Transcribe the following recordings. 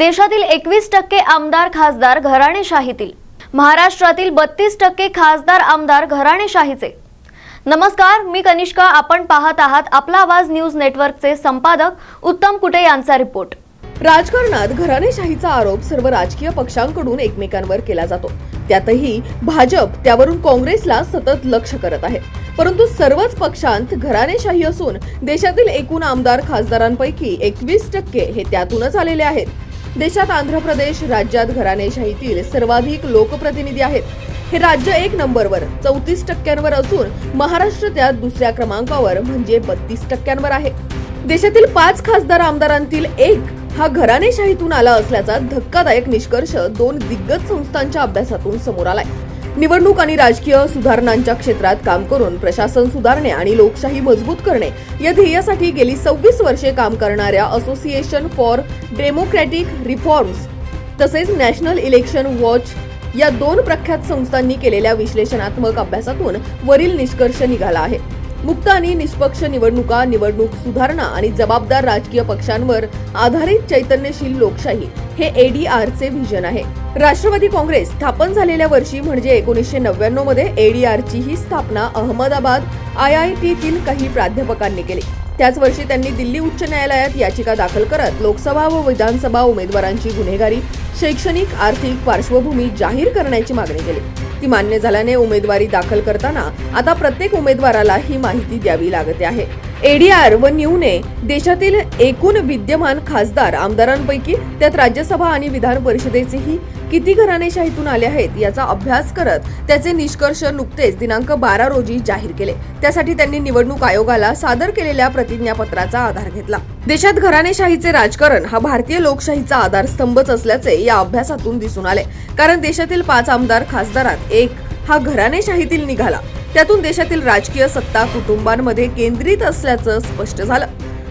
देशातील एकवीस टक्के आमदार खासदार घराणेशाहीतील. महाराष्ट्रातील बत्तीस टक्के खासदार आमदार घराणेशाहीचे. नमस्कार मी कनिष्का. आपण पाहत आहात आपला आवाज न्यूज नेटवर्कचे संपादक उत्तम कुटे यांचा रिपोर्ट. राजकारणात घराणेशाहीचा आरोप सर्व राजकीय पक्षांकडून एकमेकांवर केला जातो. त्यातही भाजप त्यावरून काँग्रेसला सतत लक्ष करत आहे. परंतु सर्वच पक्षांत घराणेशाही असून देशातील एकूण आमदार खासदारांपैकी एकवीस टक्के हे त्यातूनच आलेले आहेत. देशात आंध्र प्रदेश राज्यात घराणेशाहीतील सर्वाधिक लोकप्रतिनिधी आहेत. हे राज्य एक नंबरवर चौतीस टक्क्यांवर असून महाराष्ट्र त्यात दुसऱ्या क्रमांकावर म्हणजे बत्तीस टक्क्यांवर आहे. देशातील पाच खासदार आमदारांतील एक हा घराणेशाहीतून आला असल्याचा धक्कादायक निष्कर्ष दोन दिग्गज संस्थांच्या अभ्यासातून समोर आलाय. निवडणूक आणि राजकीय सुधारणांच्या क्षेत्रात काम करून प्रशासन सुधारणे आणि लोकशाही मजबूत करणे या ध्येयासाठी गेली सव्वीस वर्षे काम करणाऱ्या असोसिएशन फॉर डेमोक्रॅटिक रिफॉर्म्स तसेच नॅशनल इलेक्शन वॉच या दोन प्रख्यात संस्थांनी केलेल्या विश्लेषणात्मक अभ्यासातून वरील निष्कर्ष निघाला आहे. मुक्त आणि निष्पक्ष निवडणुका निवडणूक सुधारणा आणि जबाबदार राजकीय पक्षांवर आधारित चैतन्यशील लोकशाही हे एडीआरचे व्हिजन आहे. राष्ट्रवादी काँग्रेस स्थापन झालेल्या वर्षी म्हणजे एकोणीसशे नव्याण्णवमध्ये एडीआरची ही स्थापना अहमदाबाद आय आय टीतील काही प्राध्यापकांनी केली. त्याच वर्षी त्यांनी दिल्ली उच्च न्यायालयात याचिका दाखल करत लोकसभा व विधानसभा उमेदवारांची गुन्हेगारी शैक्षणिक आर्थिक पार्श्वभूमी जाहीर करण्याची मागणी केली. ती मान्य झाल्याने उमेदवारी दाखल करताना आता प्रत्येक उमेदवाराला ही माहिती द्यावी लागते आहे. एडीआर व न्यूने देशातील एकूण विद्यमान खासदार आमदारांपैकी त्यात राज्यसभा आणि विधान परिषदेचेही किती घराणेशाहीतून आले आहेत याचा अभ्यास करत त्याचे निष्कर्ष नुकतेच दिनांक बारा रोजी जाहीर केले. त्यासाठी त्यांनी निवडणूक आयोगाला सादर केलेल्या प्रतिज्ञापत्राचा आधार घेतला. देशात घराणेशाहीचे राजकारण हा भारतीय लोकशाहीचा आधारस्तंभच असल्याचे या अभ्यासातून दिसून आले. कारण देशातील पाच आमदार खासदारात एक हा घराणेशाहीतील निघाला. त्यातून देशातील राजकीय सत्ता कुटुंबांमध्ये केंद्रित असल्याचं स्पष्ट झालं.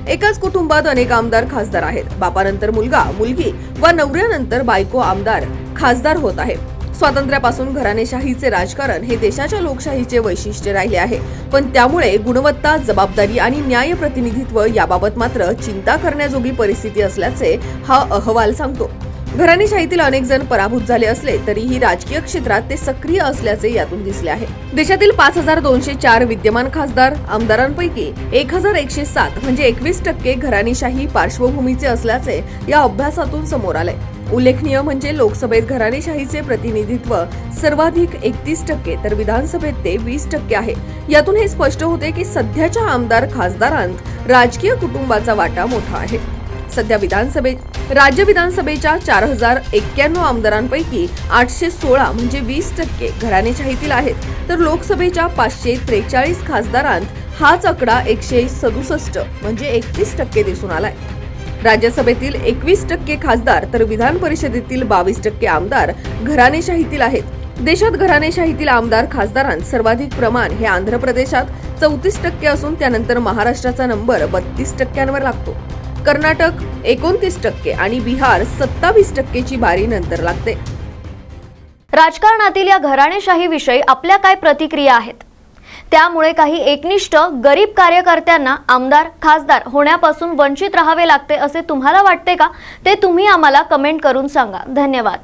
एकाच कुटुंबात अनेक आमदार खासदार आहेत. बापानंतर मुलगा मुलगी व नवऱ्यानंतर बायको आमदार खासदार होत आहे. स्वातंत्र्यापासून घराणेशाहीचे राजकारण हे देशाच्या लोकशाहीचे वैशिष्ट्य राहिले आहे. पण त्यामुळे गुणवत्ता जबाबदारी आणि न्याय प्रतिनिधित्व याबाबत मात्र चिंता करण्याजोगी परिस्थिती असल्याचे हा अहवाल सांगतो. घराणेशाहीतील अनेक जण पराभूत झाले असले तरीही राजकीय क्षेत्रात ते सक्रिय असल्याचे यातून दिसले आहे. देशातील पाच हजार दोनशे चार विद्यमान खासदार आमदारांपैकी एक हजार एकशे सात म्हणजे एकवीस टक्के घराणेशाही पार्श्वभूमीचे असल्याचे या अभ्यासातून समोर आले उल्लेखनीय म्हणजे लोकसभेत घराणेशाहीचे प्रतिनिधित्व सर्वाधिक एकतीस टक्के तर विधानसभेत ते वीस टक्के आहे. यातून हे स्पष्ट होते की सध्याच्या आमदार खासदारांत राजकीय कुटुंबाचा वाटा मोठा आहे. सध्या विधानसभेत राज्य विधानसभेच्या चार हजार एक्क्याण्णव आमदारांपैकी आठशे सोळा म्हणजे वीस टक्के घराणेशाहीतील आहेत. तर लोकसभेच्या पाचशे त्रेचाळीस खासदारांत हाच आकडा एकशे सदुसष्ट म्हणजे एकतीस टक्के दिसून आलाय. राज्यसभेतील एकवीस टक्के खासदार तर विधान परिषदेतील बावीस टक्के आमदार घराणेशाहीतील आहेत. देशात घराणेशाहीतील आमदार खासदारांत सर्वाधिक प्रमाण हे आंध्र प्रदेशात चौतीस टक्के असून त्यानंतर महाराष्ट्राचा नंबर बत्तीस टक्क्यांवर लागतो. कर्नाटक एकोणतीस टक्के आणि बिहार सत्तावीस टक्केची बारी नंतर लागते. राजकारणातील या घराणेशाहीविषयी आपल्या काय प्रतिक्रिया आहेत? त्यामुळे काही एकनिष्ठ गरीब कार्यकर्त्यांना आमदार खासदार होण्यापासून वंचित राहावे लागते असे तुम्हाला वाटते का? ते तुम्ही आम्हाला कमेंट करून सांगा. धन्यवाद.